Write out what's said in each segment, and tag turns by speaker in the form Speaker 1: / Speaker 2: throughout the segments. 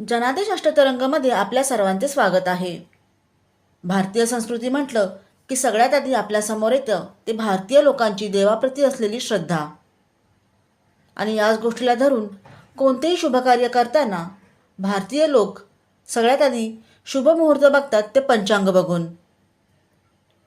Speaker 1: जनादेश अष्टतरंगमध्ये आपल्या सर्वांचे स्वागत आहे. भारतीय संस्कृती म्हटलं की सगळ्यात आधी आपल्यासमोर येतं ते भारतीय लोकांची देवाप्रती असलेली श्रद्धा. आणि याच गोष्टीला धरून कोणतेही शुभकार्य करताना भारतीय लोक सगळ्यात आधी शुभ मुहूर्त बघतात ते पंचांग बघून.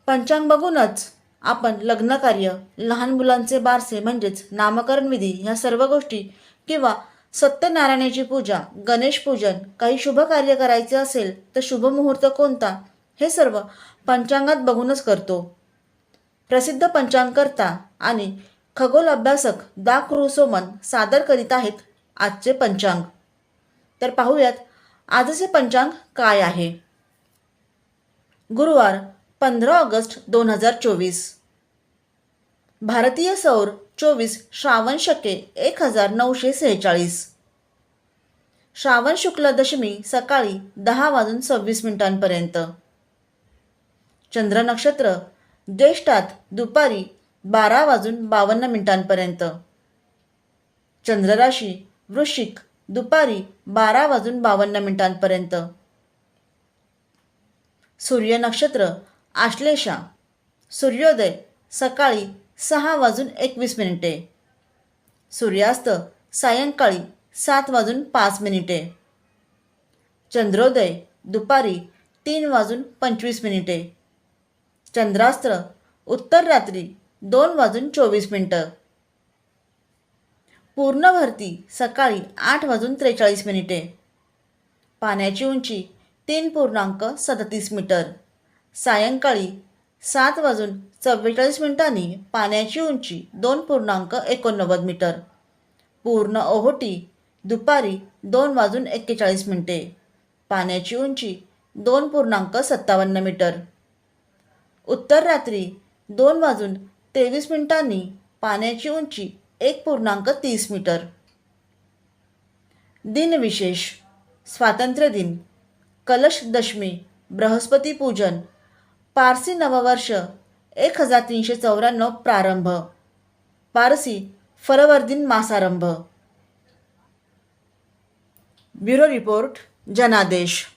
Speaker 1: पंचांग बघूनच आपण लग्नकार्य लहान मुलांचे बारसे म्हणजेच नामकरण विधी ह्या सर्व गोष्टी किंवा सत्यनारायणाची पूजा गणेश पूजन काही शुभ कार्य करायचे असेल तर शुभ मुहूर्त कोणता? हे सर्व पंचांगात बघूनच करतो. प्रसिद्ध पंचांगकर्ता आणि खगोल अभ्यासक दा क्रुसोमन सादर करीत आहेत आजचे पंचांग. तर पाहूयात आजचे पंचांग काय आहे? गुरुवार पंधरा ऑगस्ट दोन हजार चोवीस. भारतीय सौर चोवीस श्रावण शके एक हजार नऊशे सेहेचाळीस. श्रावण शुक्ल दशमी सकाळी दहा वाजून सव्वीस मिनिटांपर्यंत. चंद्र नक्षत्र ज्येष्ठात दुपारी बारा वाजून बावन्न मिनिटांपर्यंत. चंद्रराशी वृश्चिक दुपारी बारा वाजून बावन्न मिनिटांपर्यंत. सूर्य नक्षत्र आश्लेषा सूर्योदय सकाळी सहा वाजून एकवीस मिनिटे. सूर्यास्त सायंकाळी सात वाजून पाच मिनिटे. चंद्रोदय दुपारी तीन वाजून पंचवीस मिनिटे. चंद्रास्त्र उत्तर रात्री दोन वाजून चोवीस मिनटं. पूर्ण भरती सकाळी आठ वाजून त्रेचाळीस मिनिटे. पाण्याची उंची तीन पूर्णांक सदतीस मीटर. सायंकाळी सात वाजून चव्वेचाळीस मिनिटांनी पाण्याची उंची दोन पूर्णांक एकोणनव्वद मीटर. पूर्ण ओहोटी दुपारी दोन वाजून एक्केचाळीस मिनिटे. पाण्याची उंची दोन पूर्णांक सत्तावन्न मीटर. उत्तर रात्री दोन वाजून तेवीस मिनिटांनी पाण्याची उंची एक पूर्णांक तीस मीटर. दिनविशेष. स्वातंत्र्य दिन कलश दशमी बृहस्पती पूजन. पारसी नववर्ष एक हजार तीनशे चौऱ्याण्णव प्रारंभ. पारसी फरवर्दिन मासारंभ. Bureau report Janadesh.